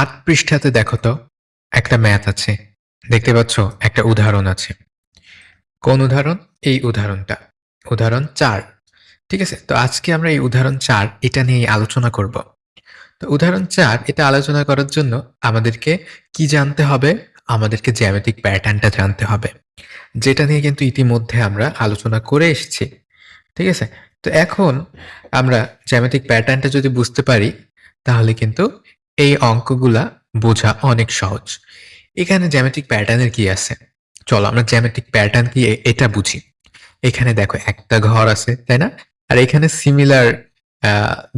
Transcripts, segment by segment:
আট পৃষ্ঠাতে দেখো তো, একটা ম্যাথ আছে। দেখতে পাচ্ছ, একটা উদাহরণ আছে। কোন উদাহরণ? এই উদাহরণটা। উদাহরণ চার। ঠিক আছে? তো আজকে আমরা এই উদাহরণ চার, এটা নিয়ে আলোচনা করব। তো উদাহরণ চার, এটা আলোচনা করার জন্য আমাদেরকে কি জানতে হবে? আমাদেরকে জ্যামিতিক প্যাটার্নটা জানতে হবে। যেটা নিয়ে কিন্তু ইতিমধ্যে আমরা আলোচনা করে এসেছি। ঠিক আছে? তো এখন আমরা জ্যামিতিক প্যাটার্নটা যদি বুঝতে পারি, তাহলে কিন্তু এই অঙ্কগুলা বোঝা অনেক সহজ। এখানে জ্যামিতিক প্যাটার্নের কি আছে? চলো আমরা জ্যামিতিক প্যাটার্ন কি এটা বুঝি। এখানে দেখো একটা ঘর আছে, তাই না? আর এখানে সিমিলার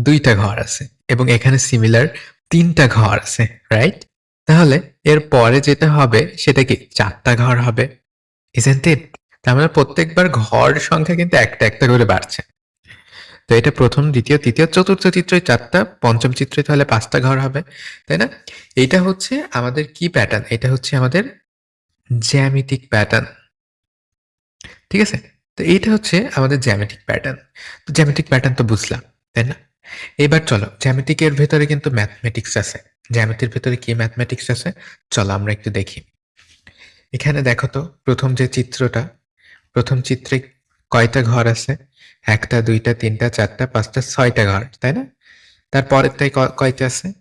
দুইটা ঘর আছে এবং এখানে সিমিলার তিনটা ঘর আছে রাইট তাহলে এর পরে যেটা হবে সেটা কি? চারটা ঘর হবে ইজেন্ট ইট তার মানে প্রত্যেকবার ঘর সংখ্যা কিন্তু একটা একটা করে বাড়ছে। তো এটা প্রথম, দ্বিতীয়, তৃতীয়, চতুর্থ চিত্রই চারটা, পঞ্চম চিত্রই তাহলে পাঁচটা ঘর হবে, তাই না? এটা হচ্ছে আমাদের কি প্যাটার্ন এটা হচ্ছে আমাদের জ্যামিতিক প্যাটার্ন ঠিক আছে? তো এইটা হচ্ছে আমাদের জ্যামিতিক প্যাটার্ন তো জ্যামিতিক প্যাটার্ন তো বুঝলাম, তাই না? এবার চলো, জ্যামিতিকের ভেতরে কিন্তু ম্যাথমেটিক্স আছে, জ্যামিতির ভেতরে কি ম্যাথমেটিক্স আছে? চলো আমরা একটু দেখি। এখানে দেখো তো, প্রথম যে চিত্রটা, প্রথম চিত্রে কয়টা ঘর আছে? একটা, দুইটা, তিনটা, চারটা, পাঁচটা, ছয়টা ঘর, তাই না? তারপরেরটাই কয়টা আছে?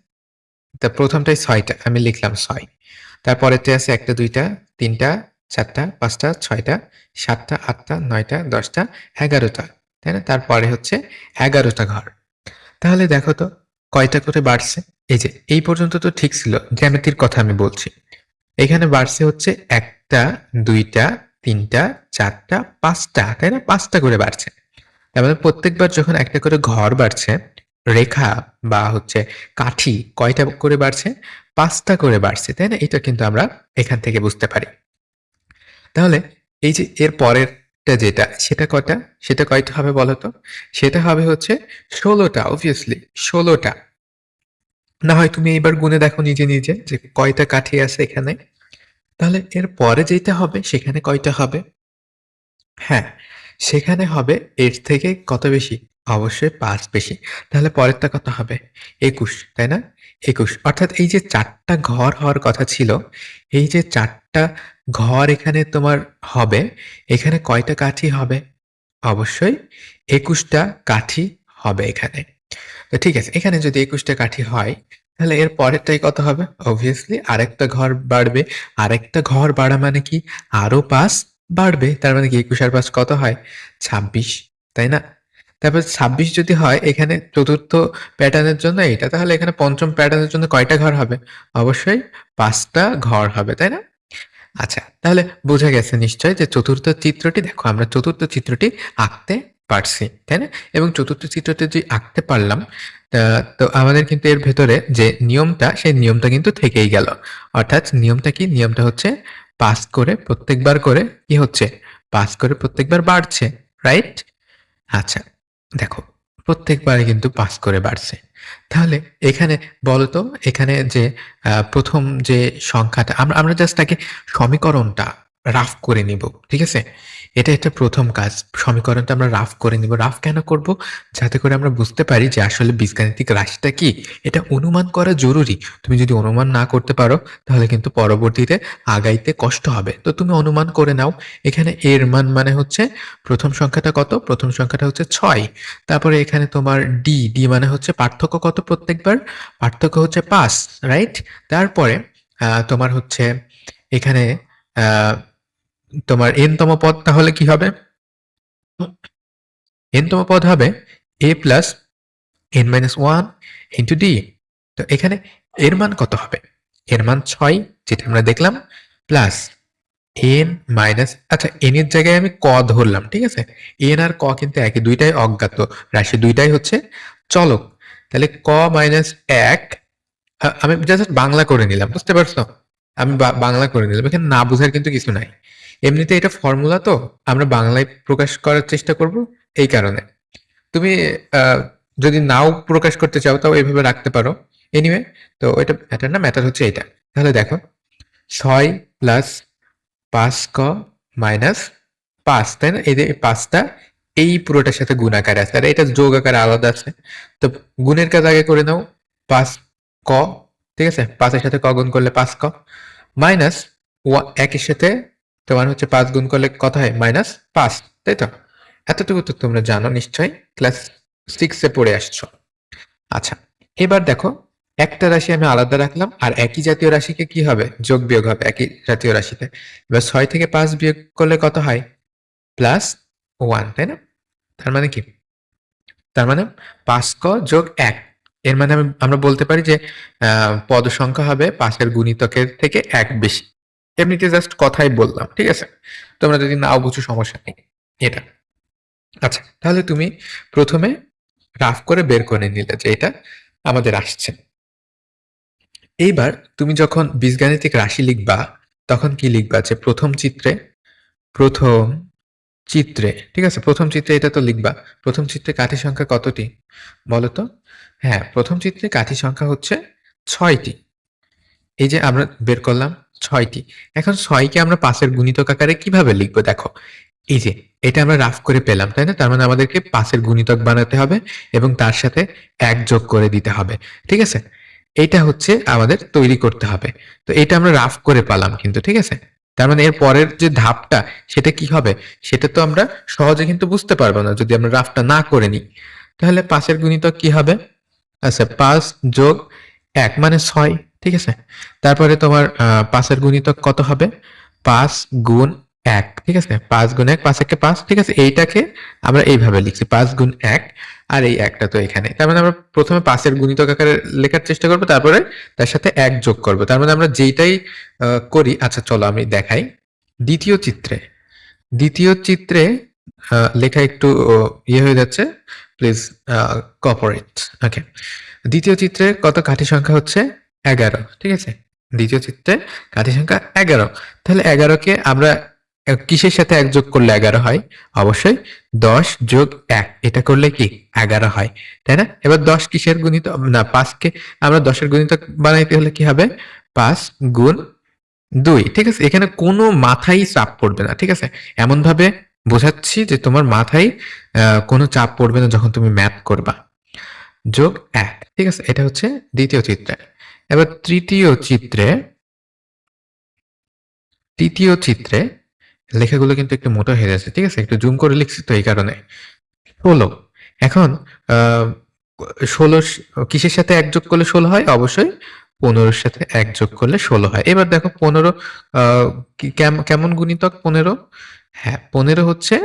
তা প্রথমটাই ছয়টা, আমি লিখলাম ছয়। তারপরেরটাই আছে একটা, দুইটা, তিনটা, চারটা, পাঁচটা, ছয়টা, সাতটা, আটটা, নয়টা, দশটা, এগারোটা, তাই না? তারপরে হচ্ছে এগারোটা ঘর। তাহলে দেখো তো, কয়টা করে বাড়ছে? এই যে, এই পর্যন্ত তো ঠিক ছিল, জ্যামিতির কথা আমি বলছি। এখানে বাড়ছে হচ্ছে একটা, দুইটা, তিনটা, চারটা, পাঁচটা, তাই না? পাঁচটা করে বাড়ছে। মানে প্রত্যেকবার যখন একটা করে ঘর বাড়ছে, রেখা বা হচ্ছে কাঠি কয়টা করে বাড়ছে? পাঁচটা করে বাড়ছে, তাই না? এটা কিন্তু আমরা এখান থেকে বুঝতে পারি। তাহলে এই যে এর পরেরটা যেটা, সেটা কয়টা? সেটা কয়টা হবে বলতো সেটা হবে হচ্ছে ষোলোটা অবভিয়াসলি ষোলোটা। না হয় তুমি এইবার গুনে দেখো নিজে নিজে যে কয়টা কাঠি আছে এখানে। তাহলে এর পরে যেটা হবে, সেখানে কয়টা হবে? হ্যাঁ সেখানে হবে এর থেকে কত বেশি? অবশ্যই পাঁচ বেশি। তাহলে পরেরটা কত হবে? একুশ, তাই না? একুশ। অর্থাৎ এই যে চারটা ঘর হওয়ার কথা ছিল, এই যে চারটা ঘর এখানে তোমার হবে, এখানে কয়টা কাঠি হবে? অবশ্যই একুশটা কাঠি হবে এখানে। তো ঠিক আছে, এখানে যদি একুশটা কাঠি হয়, তাহলে এর পরেরটাই কত হবে? অবভিয়াসলি আরেকটা ঘর বাড়বে। আরেকটা ঘর বাড়া মানে কি? আরও পাঁচ বাড়বে, তার মানে কি একুশ আর পাঁচ কত হয়? ছাব্বিশ, তাই না? তারপর ছাব্বিশ যদি হয়, এখানে চতুর্থ প্যাটার্নের জন্য এটা তাহলে এখানে পঞ্চম প্যাটার্নের জন্য কয়টা ঘর হবে? অবশ্যই পাঁচটা ঘর হবে, তাই না? আচ্ছা তাহলে বোঝা গেছে নিশ্চয় যে চতুর্থ চিত্রটি, দেখো আমরা চতুর্থ চিত্রটি আঁকতে পারছি, তাই না? এবং চতুর্থ চিত্রটি যে আঁকতে পারলাম তো আমাদের কিন্তু এর ভেতরে যে নিয়মটা, সেই নিয়মটা কিন্তু থেকেই গেল। অর্থাৎ নিয়মটা কি? নিয়মটা হচ্ছে পাস করে প্রত্যেকবার করে কি হচ্ছে? পাস করে প্রত্যেকবার বাড়ছে রাইট আচ্ছা দেখো প্রত্যেকবারে কিন্তু পাস করে বাড়ছে। তাহলে এখানে বলতো, এখানে যে প্রথম যে সংখ্যাটা, আমরা আমরা জাস্ট তাকে সমীকরণটা রাফ করে নিব, ঠিক আছে? এটা একটা প্রথম কাজ। সমীকরণটা আমরা রাফ করে নিব। রাফ কেন করব? যাতে করে আমরা বুঝতে পারি যে আসলে বীজগাণিতিক রাশিটা কি। এটা অনুমান করা জরুরি। তুমি যদি অনুমান না করতে পারো, তাহলে কিন্তু পরবর্তীতে আগাইতে কষ্ট হবে। তো তুমি অনুমান করে নাও। এখানে এর মান মানে হচ্ছে প্রথম সংখ্যাটা কত? প্রথম সংখ্যাটা হচ্ছে ছয়। তারপরে এখানে তোমার ডি ডি মানে হচ্ছে পার্থক্য কত প্রত্যেকবার? পার্থক্য হচ্ছে পাঁচ রাইট তারপরে তোমার হচ্ছে এখানে তোমার এন তম পদ তাহলে কি হবে? এন তম পদ হবে a plus n minus one into d তো এখানে এর মান কত হবে? এর মান ছয়, যেটা আমরা দেখলাম প্লাস এন মাইনাস আচ্ছা এন এর জায়গায় আমি ক ধরলাম, ঠিক আছে? এন আর ক কিন্তু একই, দুইটাই অজ্ঞাত, রাশি দুইটাই হচ্ছে চলক। তাহলে ক মাইনাস এক আমি জাস্ট বাংলা করে নিলাম, বুঝতে পারছ? আমি বাংলা করে নিলাম, এখানে না বোঝার কিন্তু কিছু নাই। এমনিতে এটা ফর্মুলা তো, আমরা বাংলায় প্রকাশ করার চেষ্টা করব এই কারণে। তুমি যদি নাও প্রকাশ করতে চাও, তাও এইভাবে রাখতে পারো। এনিওয়ে তো এটা ম্যাটার না ম্যাটার হচ্ছে এটা। তাহলে দেখো, ছয় প্লাস পাঁচ ক মাইনাস পাঁচ, তাই না? এই যে পাঁচটা, এই পুরোটার সাথে গুণ আকারে আছে। আর এটা যোগ আকারে আলাদা আছে। তো গুণের কাজ আগে করে নাও, পাঁচ ক, ঠিক আছে? পাঁচের সাথে ক গুণ করলে পাঁচ ক। মাইনাস একের সাথে তোমার হচ্ছে পাঁচ গুণ করলে কত হয়? মাইনাস পাঁচ, তাই তো? এতটুকু তো তোমরা জানো নিশ্চয়ই। ক্লাস সিক্সে পড়ে আসছো। আচ্ছা এবার দেখো, একটা রাশি আমি আলাদা রাখলাম আর একই জাতীয় রাশিকে কি হবে? যোগ বিয়োগ হবে, একই জাতীয় রাশিতে। এবার ছয় থেকে পাঁচ বিয়োগ করলে কত হয়? প্লাস ওয়ান তাই না? তার মানে কি? তার মানে পাঁচ ক যোগ এক। এর মানে আমরা বলতে পারি যে পদ সংখ্যা হবে পাঁচের গুণিতকের থেকে এক বেশি। এমনিতে জাস্ট কথাই বললাম, ঠিক আছে? তোমরা যদি নাও বুঝো, সমস্যা নেই, এটা। আচ্ছা তাহলে তুমি প্রথমে রাফ করে বের করে নিলে যে এটা আমাদের আসছে। এইবার তুমি যখন বীজগাণিতিক রাশি লিখবা, তখন কি লিখবা যে প্রথম চিত্রে প্রথম চিত্রে, ঠিক আছে? প্রথম চিত্রে এটা তো লিখবা, প্রথম চিত্রে কাঠি সংখ্যা কতটি? বলো তো। হ্যাঁ প্রথম চিত্রে কাঠি সংখ্যা হচ্ছে ছয়টি। এই যে আমরা বের করলাম ছয়টি। এখন ছয়কে আমরা পাঁচের গুণিতক আকারে কীভাবে লিখব দেখো। এই যে, এটা আমরা রাফ করে পেলাম, তাই না? তার মানে আমাদেরকে পাঁচের গুণিতক বানাতে হবে এবং তার সাথে এক যোগ করে দিতে হবে, ঠিক আছে? এটা হচ্ছে আমাদের তৈরি করতে হবে। তো এটা আমরা রাফ করে পেলাম কিন্তু, ঠিক আছে? তার মানে এর পরের যে ধাপটা, সেটা কি হবে? সেটা তো আমরা সহজে কিন্তু বুঝতে পারব না যদি আমরা রাফটা না করে নিই। তাহলে পাঁচের গুণিতক কি হবে? আচ্ছা পাঁচ যোগ এক মানে ছয়, ঠিক আছে? তারপরে তোমার পাঁচের গুণিতক কত হবে? পাঁচ গুণ এক, ঠিক আছে? পাঁচ গুণ এক পাঁচ একে পাঁচ, ঠিক আছে? এইটাকে আমরা এইভাবে লিখছি, পাঁচ গুণ এক, আর এই একটা তো এখানে। তার মানে আমরা প্রথমে পাঁচের গুণিতক আকারে লেখার চেষ্টা করব, তারপরে তার সাথে এক যোগ করব। তার মানে আমরা যেইটাই করি আচ্ছা চলো আমি দেখাই। দ্বিতীয় চিত্রে দ্বিতীয় চিত্রে লেখা একটু ইয়ে হয়ে যাচ্ছে প্লিজ কপারেট ওকে দ্বিতীয় চিত্রে কত কাঠি সংখ্যা হচ্ছে? এগারো, ঠিক আছে? দ্বিতীয় চিত্রে কাঠি সংখ্যা এগারো। তাহলে এগারোকে আমরা কিসের সাথে এক যোগ করলে এগারো হয়? অবশ্যই দশ যোগ এক, এটা করলে কি? এগারো হয়, তাই না? এবার দশ কিসের গুণিত, না পাঁচকে আমরা দশের গুণিত বানাইতে হলে কি হবে? পাঁচ গুণ দুই, ঠিক আছে? এখানে কোনো মাথায় চাপ পড়বে না, ঠিক আছে? এমন ভাবে বোঝাচ্ছি যে তোমার মাথায় কোনো চাপ পড়বে না যখন তুমি ম্যাথ করবা। যোগ এক, ঠিক আছে? এটা হচ্ছে দ্বিতীয় চিত্রে। এবার তৃতীয় চিত্রে তৃতীয় চিত্রে লেখাগুলো কিন্তু একটু মোটা হয়ে যাচ্ছে, ঠিক আছে? একটু জুম করে লিখছি তো এই কারণে। ষোলো, এখন ষোলো কিসের সাথে এক যোগ করলে ষোলো হয়? অবশ্যই পনেরোর সাথে এক যোগ করলে ষোলো হয়। এবার দেখো পনেরো কেমন গুণিতক পনেরো? হ্যাঁ পনেরো হচ্ছে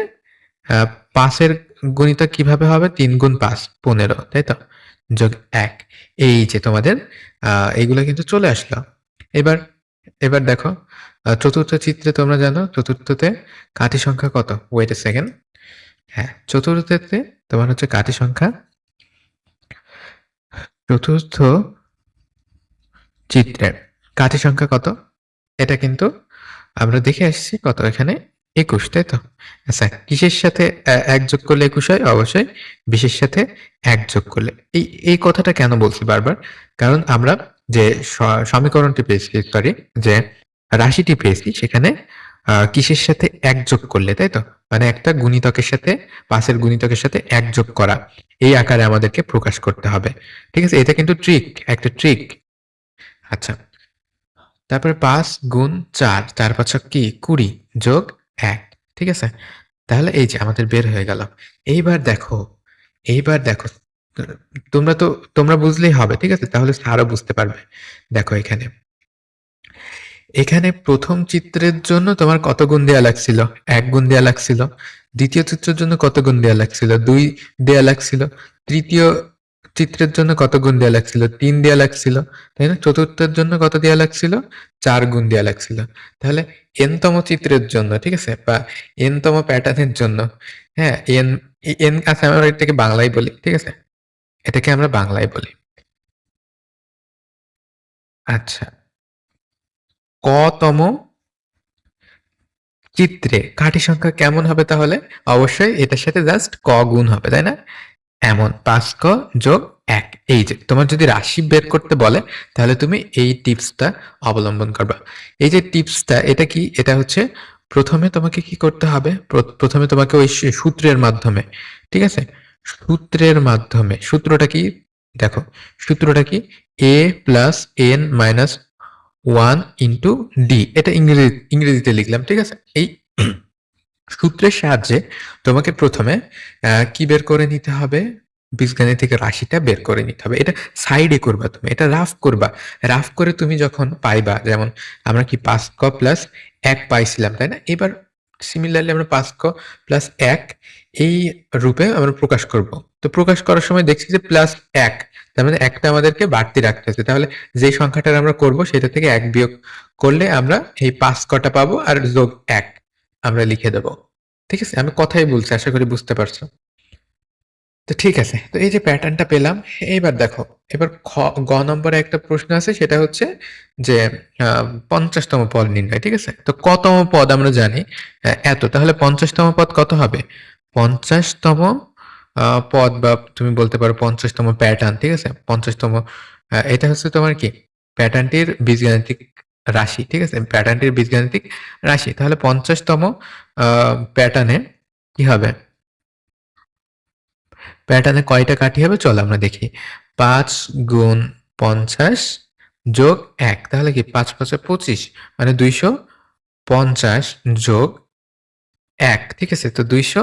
পাঁচের গুণিতক কীভাবে হবে? তিন গুণ পাঁচ, পনেরো, তাই তো? যোগ এক। এই যে তোমাদের এইগুলো কিন্তু চলে আসলো। এবার এবার দেখো চতুর্থ চিত্রে তোমরা জানো, চতুর্থতে কাঠি সংখ্যা কত? ওয়েট এ সেকেন্ড হ্যাঁ চতুর্থতে তোমার হচ্ছে কাঠি সংখ্যা। চতুর্থ চিত্রে কাঠি সংখ্যা কত? এটা কিন্তু আমরা দেখে আসছি কত এখানে। একুশ, তাই তো? আচ্ছা কিসের সাথে এক যোগ করলে একুশ হয়? অবশ্যই বিশের সাথে এক যোগ করলে। এই এই কথাটা কেন বলছি বারবার? কারণ আমরা যে সমীকরণটি পেয়েছি, সরি, যে রাশিটি পেয়েছি, সেখানে কিসের সাথে এক যোগ করলে, তাই তো? মানে একটা গুণিতকের সাথে পাশের গুণিতকের সাথে এক যোগ করা, এই আকারে আমাদেরকে প্রকাশ করতে হবে। ঠিক আছে? এটা কিন্তু ট্রিক একটা ট্রিক আচ্ছা তারপরে পাঁচ গুণ চার চার পাঁচ কি? কুড়ি যোগ এক, ঠিক আছে? তাহলে এই যে আমাদের বের হয়ে গেল। এইবার দেখো এইবার দেখো, তোমরা তো, তোমরা বুঝলেই হবে, ঠিক আছে? তাহলে স্যারও বুঝতে পারবে। দেখো এখানে। এখানে প্রথম চিত্রের জন্য তোমার কত গুণ দেয়া লাগছিল? এক গুণ দেয়া লাগছিল। দ্বিতীয় চিত্রের জন্য কত গুণ দেয়া লাগছিল? দুই দেয়া লাগছিল। তৃতীয় চিত্রের জন্য কত গুণ দেওয়া লাগছিল? তিন দেয়া লাগছিল, তাই না? চতুর্থের জন্য কত দেয়া লাগছিল? চার গুণ দেয়া লাগছিল। তাহলে এনতম চিত্রের জন্য, ঠিক আছে? বা এনতম প্যাটার্নের জন্য হ্যাঁ এন এন আচ্ছা আমরা এটাকে বাংলায় বলি, ঠিক আছে? এটাকে আমরা বাংলায় বলি। আচ্ছা। কতম চিত্রে কাঠি সংখ্যা কেমন হবে তাহলে? অবশ্যই এটার সাথে জাস্ট ক গুণ হবে, তাই না? এমন পাঁচ ক যোগ এক। এই যে, তোমার যদি রাশি বের করতে বলে, তাহলে তুমি এই টিপসটা অবলম্বন করবা। এই যে টিপসটা, এটা কি? এটা হচ্ছে প্রথমে তোমাকে কি করতে হবে? প্রথমে তোমাকে ওই সূত্রের মাধ্যমে, ঠিক আছে? সূত্রের মাধ্যমে, সূত্রটা কি? দেখো, সূত্রটা কি? A plus n minus one into d এটা ইংরেজি, ইংরেজিতে লিখলাম, ঠিক আছে? এই সূত্রের সাহায্যে তোমাকে প্রথমে কি বের করে নিতে হবে? বীজগণিত থেকে রাশিটা বের করে নিতে হবে। এটা সাইডে করবা তুমি, এটা রাফ করবা। রাফ করে তুমি যখন পাইবা, যেমন আমরা কি পাঁচ ক প্লাস এক পাইছিলাম, তাই না? এবার সিমিলারলি আমরা পাঁচ ক প্লাস এক, এই রূপে আমরা প্রকাশ করব। তো প্রকাশ করার সময় দেখছি যে প্লাস এক, তার মানে একটা আমাদেরকে বাড়তি রাখতে হচ্ছে। তাহলে যে সংখ্যাটা আমরা করব, সেটা থেকে এক বিয়োগ করলে আমরা এই পাঁচ কটা পাবো আর যোগ এক। আমরা লিখে দেব। ঠিক আছে? আমি কথাই বলছি, আশা করি বুঝতে পারছ। তো ঠিক আছে, তো এই যে প্যাটার্নটা পেলাম, এইবার দেখো, এবার খ, গ নম্বরে একটা প্রশ্ন আছে, সেটা হচ্ছে যে পঞ্চাশতম পদ নির্ণয়, ঠিক আছে? তো কতম পদ আমরা জানি? এত। তাহলে পঞ্চাশতম পদ কত হবে? পঞ্চাশতম পদ বা তুমি বলতে পারো পঞ্চাশতম প্যাটার্ন ঠিক আছে? পঞ্চাশতম এটা হচ্ছে তোমার কি? প্যাটার্নটির বীজগাণিতিক রাশি, ঠিক আছে? প্যাটার্নটির বীজগাণিতিক রাশি। তাহলে পঞ্চাশতম প্যাটার্নে কি হবে? প্যাটার্নে কয়টা কাঠি হবে? চলো আমরা দেখি। পাঁচ গুণ পঞ্চাশ যোগ এক, তাহলে কি পাঁচ পাঁচে পঁচিশ? মানে দুইশো পঞ্চাশ যোগ এক, ঠিক আছে? তো দুইশো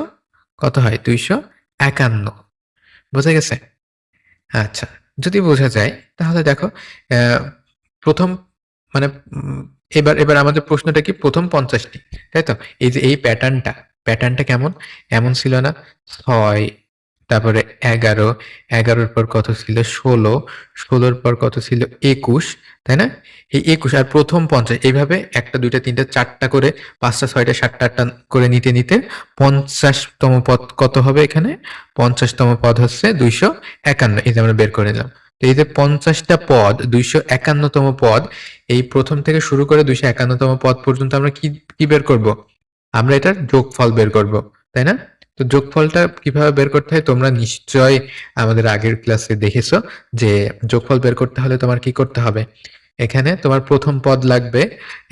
কত হয়? দুইশো একান্ন। বোঝা গেছে? আচ্ছা যদি বোঝা যায়, তাহলে দেখো প্রথম মানে এবার এবার আমাদের প্রশ্নটা কি? প্রথম পঞ্চাশটি, তাই তো? এই যে, এই প্যাটার্নটা প্যাটার্নটা কেমন? এমন ছিল না? ছয়, তারপরে এগারো, এগারোর পর কত ছিল? ষোলো, ষোলোর পর কত ছিল? একুশ, তাই না? এই একুশ আর প্রথম পঞ্চাশ, এইভাবে একটা, দুইটা, তিনটা, চারটা করে, পাঁচটা, ছয়টা, সাতটা, আটটা করে নিতে নিতে পঞ্চাশতম পদ কত হবে এখানে? পঞ্চাশতম পদ হচ্ছে দুইশো একান্ন, এই যে আমরা বের করে নিলাম। এই যে পঞ্চাশটা পদ, দুইশো একান্নতম পদ, এই প্রথম থেকে শুরু করে দুইশো একান্নতম পদ পর্যন্ত আমরা কি কি বের করব? আমরা এটার যোগফল বের করব, তাই না? তো যোগফলটা কীভাবে বের করতে হয়? তোমরা নিশ্চয় আমাদের আগের ক্লাসে দেখেছ যে যোগফল বের করতে হলে তোমার কি করতে হবে? এখানে তোমার প্রথম পদ লাগবে,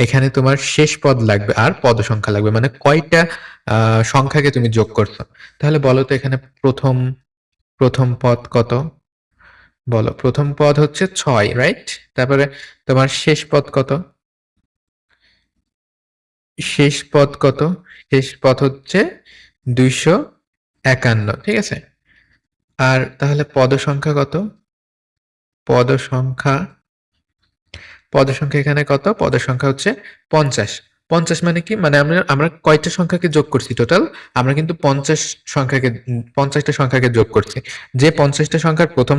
এখানে তোমার শেষ পদ লাগবে, আর পদ সংখ্যা লাগবে মানে কয়টা সংখ্যাকে তুমি যোগ করছ। তাহলে বলো তো এখানে প্রথম প্রথম পদ কত? বলো, প্রথম পদ হচ্ছে ছয় রাইট তারপরে তোমার শেষ পদ কত? শেষ পদ কত? শেষ পদ হচ্ছে দুইশো একান্ন, ঠিক আছে? আর তাহলে পদ সংখ্যা কত? পদ সংখ্যা পদ সংখ্যা এখানে কত? পদ সংখ্যা হচ্ছে পঞ্চাশ। পঞ্চাশ মানে কি? মানে আমরা আমরা কয়টা সংখ্যাকে যোগ করছি টোটাল আমরা কিন্তু পঞ্চাশ সংখ্যাকে, পঞ্চাশটা সংখ্যাকে যোগ করছি। যে পঞ্চাশটা সংখ্যার প্রথম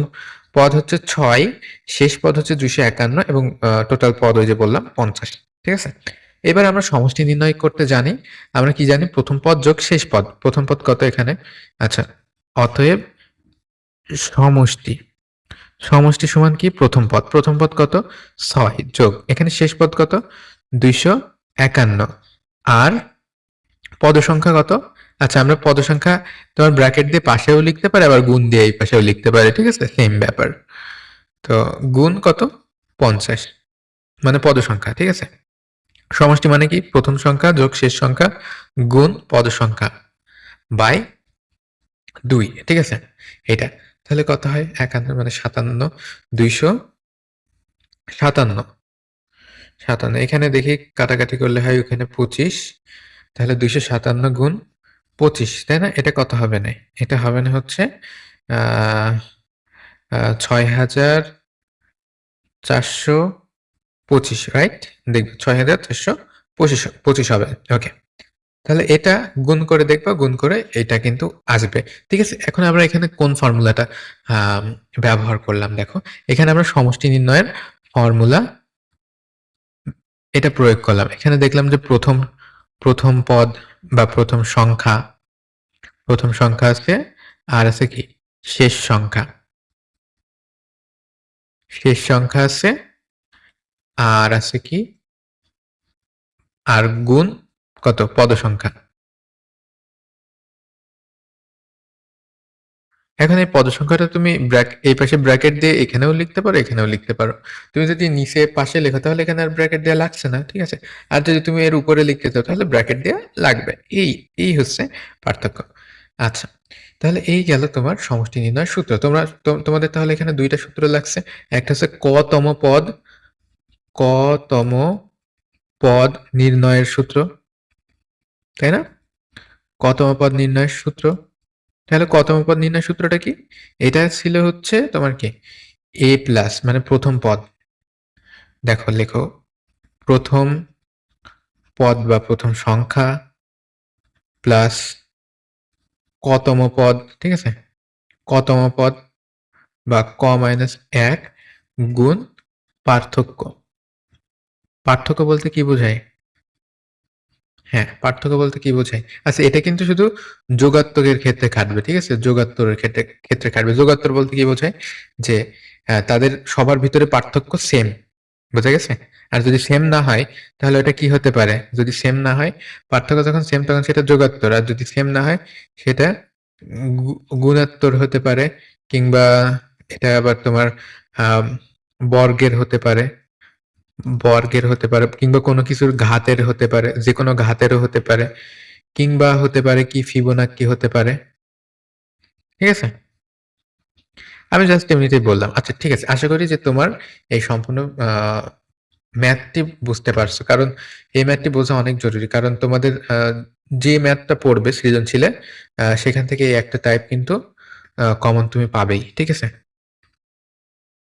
পদ হচ্ছে ছয়, শেষ পদ হচ্ছে দুইশো একান্ন এবং টোটাল পদ ওই যে বললাম, পঞ্চাশ। ঠিক আছে? এবার আমরা সমষ্টি নির্ণয় করতে জানি। আমরা কি জানি? প্রথম পদ যোগ শেষ পদ। প্রথম পদ কত এখানে? আচ্ছা অতএব সমষ্টি। সমষ্টি সমান কি? প্রথম পদ। প্রথম পদ কত? ছয় যোগ। এখানে শেষ পদ কত? দুইশো একান্ন। আর পদ সংখ্যা কত? আচ্ছা আমরা পদ সংখ্যা তোমার ব্র্যাকেট দিয়ে পাশেও লিখতে পারি, আবার গুণ দিয়ে এই পাশেও লিখতে পারি, ঠিক আছে? সেম ব্যাপার। তো গুণ কত? পঞ্চাশ। মানে পদ সংখ্যা ঠিক আছে? সমষ্টি মানে কি? প্রথম সংখ্যা, যোগ শেষ সংখ্যা, গুণ পদ সংখ্যা বাই দুই, ঠিক আছে? এটা। তাহলে কত হয়? একান্ন মানে সাতান্ন। দুইশো সাতান্ন। সাতান্ন। এখানে দেখি কাটাকাটি করলে হয় ওখানে পঁচিশ, তাহলে দুইশো সাতান্ন গুণ পঁচিশ, তাই না? এটা কত হবে না? এটা হবে না হচ্ছে ছয় হাজার চারশো পঁচিশ রাইট দেখবে ছয় হাজার চারশো পঁচিশ পঁচিশ হবে ওকে তাহলে এটা গুণ করে দেখবা, গুণ করে এটা কিন্তু আসবে। ঠিক আছে, এখন আমরা এখানে কোন ফর্মুলাটা ব্যবহার করলাম দেখো। এখানে আমরা সমষ্টি নির্ণয়ের ফর্মুলা এটা প্রয়োগ করলাম। এখানে দেখলাম যে প্রথম প্রথম পদ বা প্রথম সংখ্যা প্রথম সংখ্যা আছে, আর আছে কি? শেষ সংখ্যা। শেষ সংখ্যা আছে, আর আছে কি? আর গুণ কত? পদ সংখ্যা। এখন এই পদ সংখ্যাটা তুমি ব্র্যাক, এই পাশে ব্র্যাকেট দিয়ে এখানেও লিখতে পারো, এখানেও লিখতে পারো তুমি যদি নিচে পাশে লেখো, তাহলে এখানে আর ব্র্যাকেট দেওয়া লাগছে না, ঠিক আছে আর যদি তুমি এর উপরে লিখতে চাও, তাহলে ব্র্যাকেট দেওয়া লাগবে এই এই হচ্ছে পার্থক্য আচ্ছা। তাহলে এই গেল তোমার সমষ্টি নির্ণয় সূত্র। তোমরা তোমাদের তাহলে এখানে দুইটা সূত্র লাগছে। একটা হচ্ছে ক-তম পদ ক-তম পদ নির্ণয়ের সূত্র। তাই না? ক-তম পদ নির্ণয়ের সূত্র। তাহলে ক-তম পদ নির্ণয় সূত্রটা কি? এটা ছিল হচ্ছে তোমার কি? এ প্লাস মানে প্রথম পদ। দেখো, লেখো প্রথম পদ বা প্রথম সংখ্যা প্লাস কতম পদ, ঠিক আছে কতম পদ বা ক মাইনাস এক গুণ পার্থক্য পার্থক্য বলতে কি বোঝায় হ্যাঁ পার্থক্য বলতে কি বোঝায়? আচ্ছা এটা কিন্তু শুধু যোগাত্তকের ক্ষেত্রে খাটবে, ঠিক আছে? যোগাত্তরের ক্ষেত্রে ক্ষেত্রে খাটবে। যোগাত্তর বলতে কি বোঝায়? যে তাদের সবার ভিতরে পার্থক্য সেম বোঝা গেছে? আর যদি সেম না হয়, তাহলে ওটা কি হতে পারে? যদি সেম না হয়, পার্থক্য যখন সেম তখন সেটা যোগাত্তর। আর যদি সেম না হয়, সেটা গুণাত্তর হতে পারে, কিংবা এটা আবার তোমার বর্গের হতে পারে। বর্গের হতে পারে, কিংবা কোনো কিছুর ঘাতের হতে পারে যে কোনো ঘাতেরও হতে পারে, কিংবা হতে পারে কি ফিবোনাক্কি হতে পারে। ঠিক আছে? আমি জাস্ট এমনিতেই বললাম। আচ্ছা ঠিক আছে। আশা করি যে তোমার এই সম্পূর্ণ ম্যাথটি বুঝতে পারছ। কারণ এই ম্যাথটি বোঝা অনেক জরুরি। কারণ তোমাদের যে ম্যাথটা পড়বে সৃজনশীলে সেখান থেকে এই একটা টাইপ কিন্তু কমন তুমি পাবেই। ঠিক আছে?